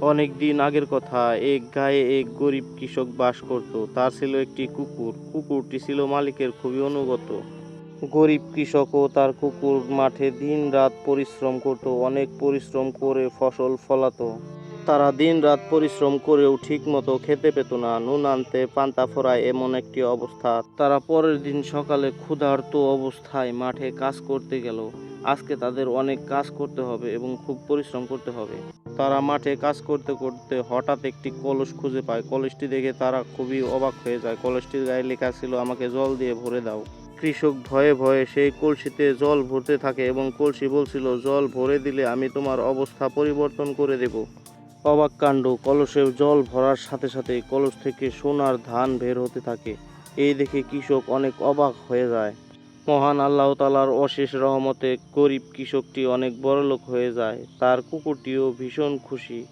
অনেক দিন আগের কথা, এক গায়ে এক গরিব কৃষক বাস করত। তার ছিল একটি কুকুর। কুকুরটি ছিল মালিকের খুবই অনুগত। গরিব কৃষক ও তার কুকুর মাঠে দিন রাত পরিশ্রম করত, অনেক পরিশ্রম করে ফসল ফলাতো। তারা দিন রাত পরিশ্রম করেও ঠিক মতো খেতে পেত না। নুন আনতে, পান্তা ফোরায় এমন একটি অবস্থা। তারা পরের দিন সকালে ক্ষুধার্ত অবস্থায় মাঠে কাজ করতে গেল। আজকে তাদের অনেক কাজ করতে হবে এবং খুব পরিশ্রম করতে হবে। তারা মাঠে কাজ করতে করতে হঠাৎ একটি কলস খুঁজে পায়। কলসটি দেখে তারা খুবই অবাক হয়ে যায়। কলসটির গায়ে লেখা ছিল, আমাকে জল দিয়ে ভরে দাও। কৃষক ভয়ে ভয়ে সেই কলসিতে জল ভরতে থাকে এবং কলসি বলছিল, জল ভরে দিলে আমি তোমার অবস্থা পরিবর্তন করে দেব। অবাক কাণ্ড, কলসে জল ভরার সাথে সাথে কলস থেকে সোনার ধান বের হতে থাকে। এই দেখে কৃষক অনেক অবাক হয়ে যায়। মহান আল্লাহ তালার অশেষ রহমতে গরিব কৃষকটি অনেক বড়লোক হয়ে যায়। তার কুকুরটিও ভীষণ খুশি।